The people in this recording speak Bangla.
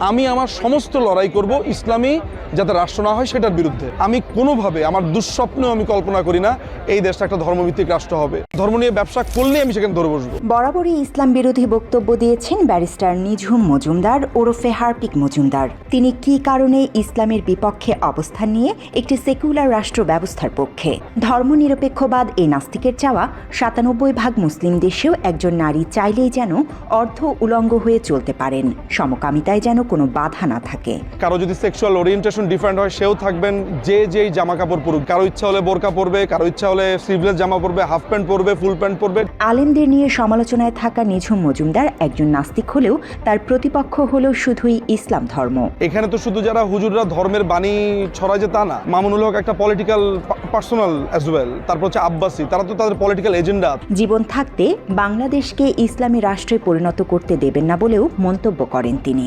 আমি আমার সমস্ত লড়াই করব ইসলামী যাতে রাষ্ট্র না হয় সেটার বিরুদ্ধে। আমি কোনোভাবে আমার দুঃস্বপ্নেও আমি কল্পনা করি না, এই দেশটা একটা ধর্মভিত্তিক রাষ্ট্র হবে। ধর্ম নিয়ে ব্যবসা করলে আমি সেখানে ধরে বসবো। বরাবরই ইসলাম বিরোধী বক্তব্য দিয়েছেন ব্যারিস্টার নিঝুম মজুমদার ওরফে হার্পিক মজুমদার। তিনি কী কারণে ইসলামের বিপক্ষে অবস্থান নিয়ে একটি সেকুলার রাষ্ট্র ব্যবস্থার পক্ষে? ধর্মনিরপেক্ষবাদ এই নাস্তিকের চাওয়া, সাতানব্বই ভাগ মুসলিম দেশেও একজন নারী চাইলেই যেন অর্ধ উলঙ্গ হয়ে চলতে পারেন। সমকামিতায় যেন কোনো বাধা না থাকে। কারও যদি সেক্সুয়াল ওরিয়েন্টেশন ডিফারেন্ট হয় সেও থাকবেন যে যেই জামা কাপড় পরুক। কারও ইচ্ছা হলে বোরকা পরবে কারও ইচ্ছা হলে স্লিভলেস জামা পরবে হাফ প্যান্ট পরবে ফুল প্যান্ট পরবে। আলেমদের নিয়ে সমালোচনায় থাকা নিঝুম মজুমদার একজন নাস্তিক হলেও তার প্রতিপক্ষ হলো শুধুই ইসলাম ধর্ম। এখানে তো শুধু যারা হুজুররা ধর্মের বাণী ছড়ায় যে তা না। মামুনুল হক একটা পলিটিক্যাল পার্সোনাল অ্যাজ ওয়েল তারপর হচ্ছে আব্বাসি তারা তো তাদের পলিটিক্যাল এজেন্ডা জীবন থাকতে বাংলাদেশকে ইসলামী রাষ্ট্রে পরিণত করতে দেবেন না বলেও মন্তব্য করেন তিনি।